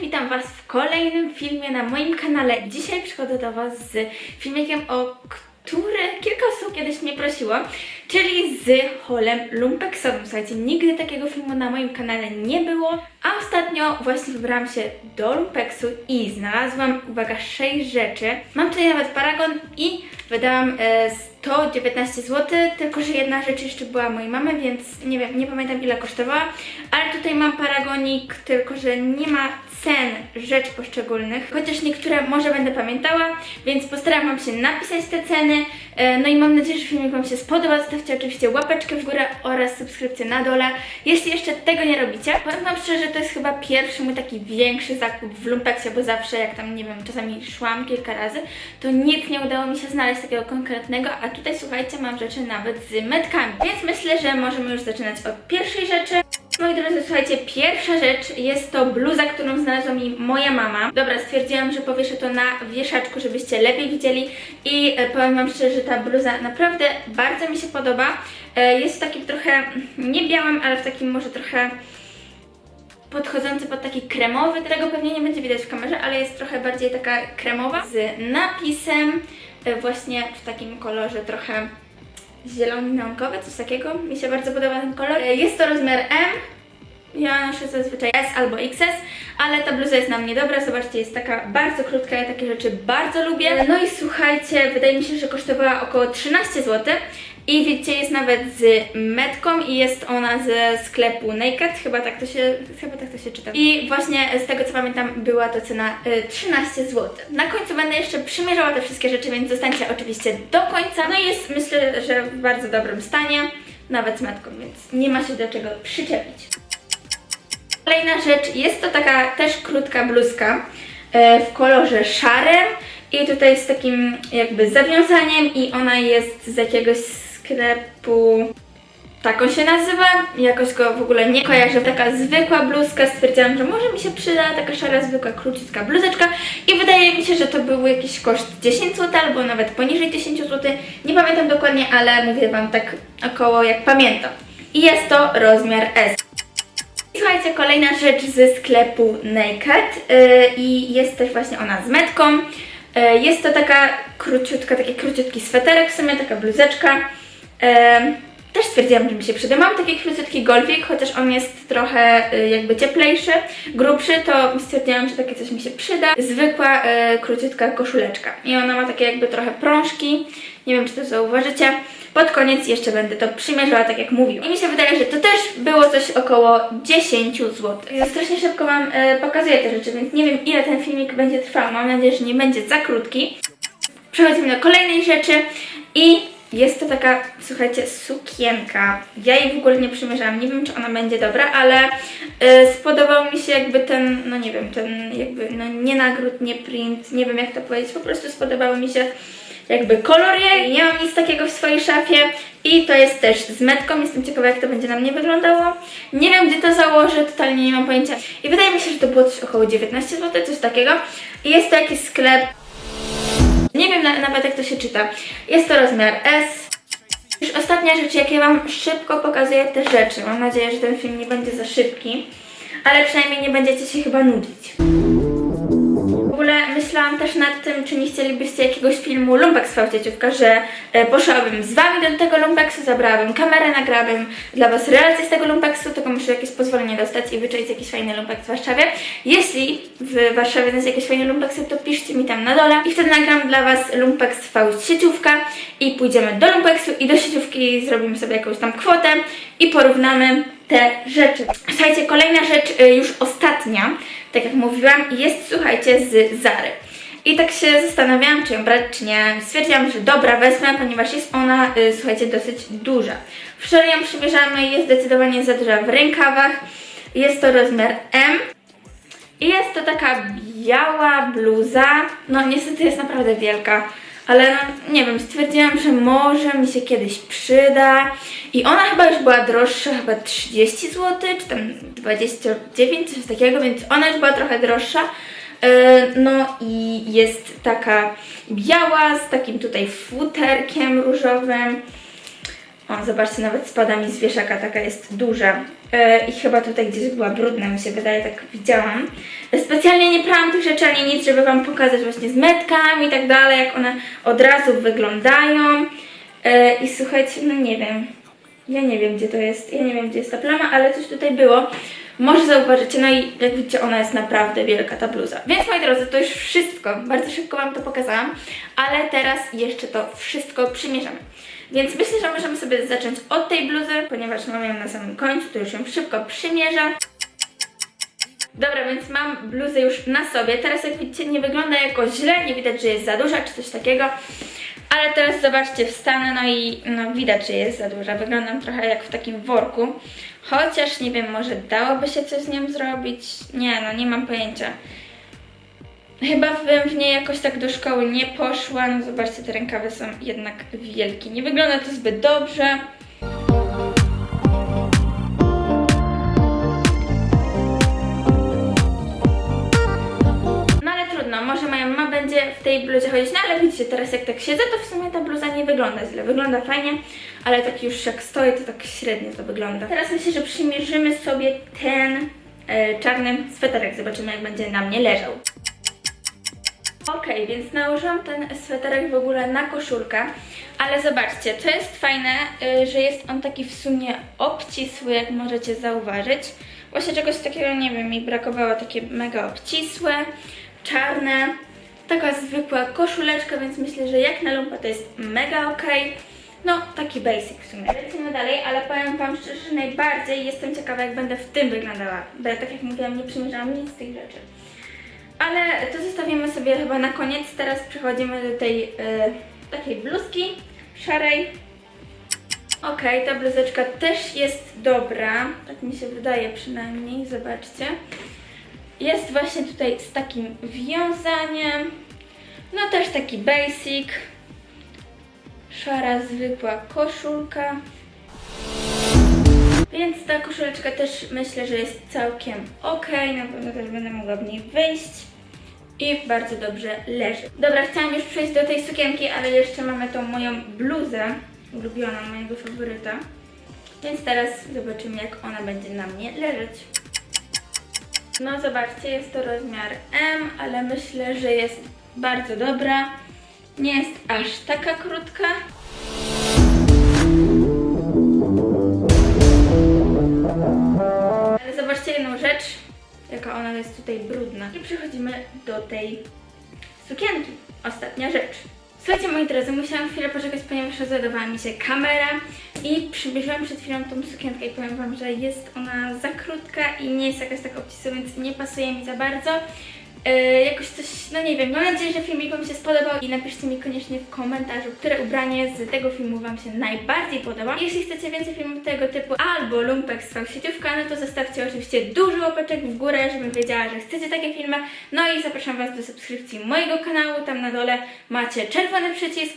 witam Was w kolejnym filmie na moim kanale. Dzisiaj przychodzę do Was z filmikiem, o który kilka osób kiedyś mnie prosiło, czyli z holem lumpeksowym. Słuchajcie, nigdy takiego filmu na moim kanale nie było, a ostatnio właśnie wybrałam się do lumpeksu i znalazłam, uwaga, 6 rzeczy. Mam tutaj nawet paragon i wydałam e, 119 zł, tylko że jedna rzecz jeszcze była mojej mamy, więc nie wiem, nie pamiętam ile kosztowała, ale tutaj mam paragonik, tylko że nie ma cen rzeczy poszczególnych, chociaż niektóre może będę pamiętała, więc postaram się napisać te ceny, e, no i mam nadzieję, że filmik Wam się spodoba, zostawcie oczywiście łapeczkę w górę oraz subskrypcję na dole, jeśli jeszcze tego nie robicie. Powiem Wam szczerze, to jest chyba pierwszy mój taki większy zakup w Lumpeksie, bo zawsze jak tam, nie wiem, czasami szłam kilka razy, to nic nie udało mi się znaleźć takiego konkretnego, a tutaj słuchajcie, mam rzeczy nawet z metkami, więc myślę, że możemy już zaczynać od pierwszej rzeczy. Moi drodzy, słuchajcie, pierwsza rzecz jest to bluza, którą znalazła mi moja mama. Dobra, stwierdziłam, że powieszę to na wieszaczku, żebyście lepiej widzieli i e, powiem Wam szczerze, że ta bluza naprawdę bardzo mi się podoba. E, jest w takim trochę, nie białym, ale w takim może trochę podchodzący pod taki kremowy, tego pewnie nie będzie widać w kamerze, ale jest trochę bardziej taka kremowa z napisem właśnie w takim kolorze trochę zielony neonkowy, coś takiego. Mi się bardzo podoba ten kolor. E, Jest to rozmiar M. Ja noszę zazwyczaj S albo XS, ale ta bluza jest na mnie dobra. Zobaczcie, jest taka bardzo krótka, ja takie rzeczy bardzo lubię. No i słuchajcie, wydaje mi się, że kosztowała około 13 zł. I widzicie, jest nawet z metką i jest ona ze sklepu Naked, chyba tak to się, chyba tak to się czyta. I właśnie z tego co pamiętam była to cena y, 13 zł. Na końcu będę jeszcze przymierzała te wszystkie rzeczy, więc zostańcie oczywiście do końca. No i jest myślę, że w bardzo dobrym stanie, nawet z metką, więc nie ma się do czego przyczepić. Kolejna rzecz, jest to taka też krótka bluzka e, w kolorze szarym i tutaj z takim jakby zawiązaniem i ona jest z jakiegoś sklepu tak on się nazywa, jakoś go w ogóle nie kojarzę, taka zwykła bluzka, stwierdziłam, że może mi się przyda taka szara, zwykła, króciutka bluzeczka i wydaje mi się, że to był jakiś koszt 10 zł albo nawet poniżej 10 zł, nie pamiętam dokładnie, ale mówię Wam tak około jak pamiętam. I jest to rozmiar S. Słuchajcie, kolejna rzecz ze sklepu Naked yy, i jest też właśnie ona z metką. Yy, jest to taka króciutka, taki króciutki sweterek w sumie, taka bluzeczka. Też stwierdziłam, że mi się przyda. Mam taki króciutki golfik, chociaż on jest trochę y, jakby cieplejszy, grubszy, to stwierdziłam, że takie coś mi się przyda. Zwykła, y, króciutka koszuleczka. I ona ma takie jakby trochę prążki. Nie wiem, czy to zauważycie. Pod koniec jeszcze będę to przymierzała, tak jak mówiłam. I mi się wydaje, że to też było coś około 10 zł. Ja strasznie szybko Wam y, pokazuję te rzeczy, więc nie wiem ile ten filmik będzie trwał. Mam nadzieję, że nie będzie za krótki. Przechodzimy do kolejnej rzeczy i jest to taka, słuchajcie, sukienka. Ja jej w ogóle nie przymierzałam, nie wiem czy ona będzie dobra, ale y, spodobał mi się jakby ten, no nie wiem, ten jakby, no nie nagród, nie print, nie wiem jak to powiedzieć, po prostu spodobały mi się jakby kolor jej. Nie mam nic takiego w swojej szafie i to jest też z metką, jestem ciekawa jak to będzie na mnie wyglądało. Nie wiem gdzie to założę, totalnie nie mam pojęcia. I wydaje mi się, że to było coś około 19 zł, coś takiego. I jest to jakiś sklep nie wiem na, nawet jak to się czyta. Jest to rozmiar S. Już ostatnia rzecz, jakie Wam szybko pokazuję te rzeczy. Mam nadzieję, że ten film nie będzie za szybki, ale przynajmniej nie będziecie się chyba nudzić. Myślałam też nad tym, czy nie chcielibyście jakiegoś filmu Lumpex Fałcieciówka, że e, poszłabym z Wami do tego Lumpeksu, zabrałabym kamerę, nagrałabym dla Was relację z tego Lumpeksu, tylko muszę jakieś pozwolenie dostać i wyczaić jakiś fajny Lumpeks w Warszawie. Jeśli w Warszawie jest jakieś fajne Lumpeksy, to piszcie mi tam na dole i wtedy nagram dla Was Lumpeks sieciówka i pójdziemy do Lumpeksu i do sieciówki zrobimy sobie jakąś tam kwotę i porównamy te rzeczy. Słuchajcie, kolejna rzecz, y, już ostatnia, tak jak mówiłam, jest, słuchajcie, z Zary. I tak się zastanawiałam, czy ją brać, czy nie. Stwierdziłam, że dobra, wezmę, ponieważ jest ona, y, słuchajcie, dosyć duża. Wczoraj ją przymierzałam, no i jest zdecydowanie za duża w rękawach. Jest to rozmiar M. I jest to taka biała bluza. No niestety jest naprawdę wielka. Ale no, nie wiem, stwierdziłam, że może mi się kiedyś przyda. I ona chyba już była droższa, chyba 30 zł, czy tam 29, coś takiego, więc ona już była trochę droższa. E, No i jest taka biała z takim tutaj futerkiem różowym. O, zobaczcie, nawet spada mi z wieszaka, taka jest duża. E, I chyba tutaj gdzieś była brudna, mi się wydaje, tak widziałam. Specjalnie nie prałam tych rzeczy ani nic, żeby Wam pokazać właśnie z metkami i tak dalej, jak one od razu wyglądają. E, I słuchajcie, no nie wiem, ja nie wiem gdzie to jest, ja nie wiem gdzie jest ta plama, ale coś tutaj było. Może zauważycie, no i jak widzicie, ona jest naprawdę wielka, ta bluza. Więc moi drodzy, to już wszystko. Bardzo szybko Wam to pokazałam, ale teraz jeszcze to wszystko przymierzamy. Więc myślę, że możemy sobie zacząć od tej bluzy, ponieważ mamy ją na samym końcu, to już ją szybko przymierzę. Dobra, więc mam bluzę już na sobie. Teraz jak widzicie nie wygląda jakoś źle, nie widać, że jest za duża czy coś takiego. Ale teraz zobaczcie, wstanę, no i no, widać, że jest za duża. Wyglądam trochę jak w takim worku. Chociaż nie wiem, może dałoby się coś z nią zrobić? Nie, no nie mam pojęcia. Chyba bym w niej jakoś tak do szkoły nie poszła. No zobaczcie, te rękawy są jednak wielkie. Nie wygląda to zbyt dobrze. Tej bluzie chodzić, no ale widzicie, teraz jak tak siedzę, to w sumie ta bluza nie wygląda źle, wygląda fajnie, ale tak już jak stoję, to tak średnio to wygląda. Teraz myślę, że przymierzymy sobie ten e, czarny sweterek, zobaczymy jak będzie na mnie leżał. Okej, więc nałożyłam ten sweterek w ogóle na koszulkę, ale zobaczcie, to jest fajne, y, że jest on taki w sumie obcisły, jak możecie zauważyć. Właśnie czegoś takiego, nie wiem, mi brakowało, takie mega obcisłe, czarne, taka zwykła koszuleczka, więc myślę, że jak na lumpę to jest mega okej. No, taki basic w sumie. Lecimy dalej, ale powiem Wam szczerze, że najbardziej jestem ciekawa, jak będę w tym wyglądała, bo tak jak mówiłam, nie przymierzałam nic z tych rzeczy. Ale to zostawimy sobie chyba na koniec. Teraz przechodzimy do tej e, takiej bluzki szarej. Okej, ta bluzeczka też jest dobra. Tak mi się wydaje przynajmniej. Zobaczcie. Jest właśnie tutaj z takim wiązaniem. No też taki basic. Szara, zwykła koszulka. Więc ta koszuleczka też myślę, że jest całkiem ok. Na pewno też będę mogła w niej wyjść. I bardzo dobrze leży. Dobra, chciałam już przejść do tej sukienki, ale jeszcze mamy tą moją bluzę ulubioną, mojego faworyta. Więc teraz zobaczymy, jak ona będzie na mnie leżeć. No zobaczcie, jest to rozmiar M, ale myślę, że jest bardzo dobra. Nie jest aż taka krótka. Ale zobaczcie jedną rzecz, jaka ona jest tutaj brudna. I przechodzimy do tej sukienki. Ostatnia rzecz. Słuchajcie moi drodzy, musiałam chwilę poczekać, ponieważ rozładowała mi się kamera i przybliżyłam przed chwilą tą sukienkę i powiem Wam, że jest ona za krótka i nie jest jakaś tak obcisła, więc nie pasuje mi za bardzo. Yy, jakoś coś, no nie wiem, mam nadzieję, że filmik Wam się spodobał i napiszcie mi koniecznie w komentarzu, które ubranie z tego filmu Wam się najbardziej podoba. Jeśli chcecie więcej filmów tego typu albo lumpek z fałszyciówka, no to zostawcie oczywiście duży łapeczek w górę, żebym wiedziała, że chcecie takie filmy. No i zapraszam Was do subskrypcji mojego kanału, tam na dole macie czerwony przycisk,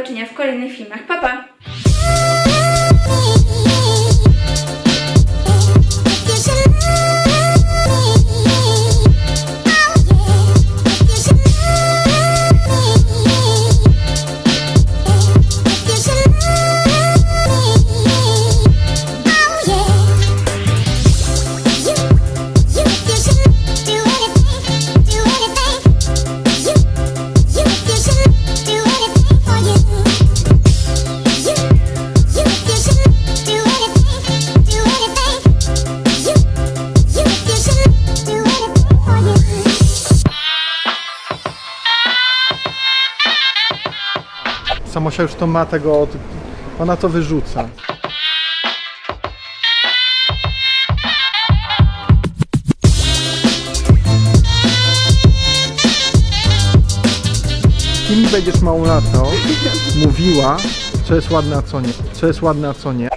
zobaczenia w kolejnych filmach. Pa, pa! Mosia już to ma tego, od... ona to wyrzuca. Kim będziesz małolatą mówiła, co jest ładne, a co nie. Co jest ładne, a co nie.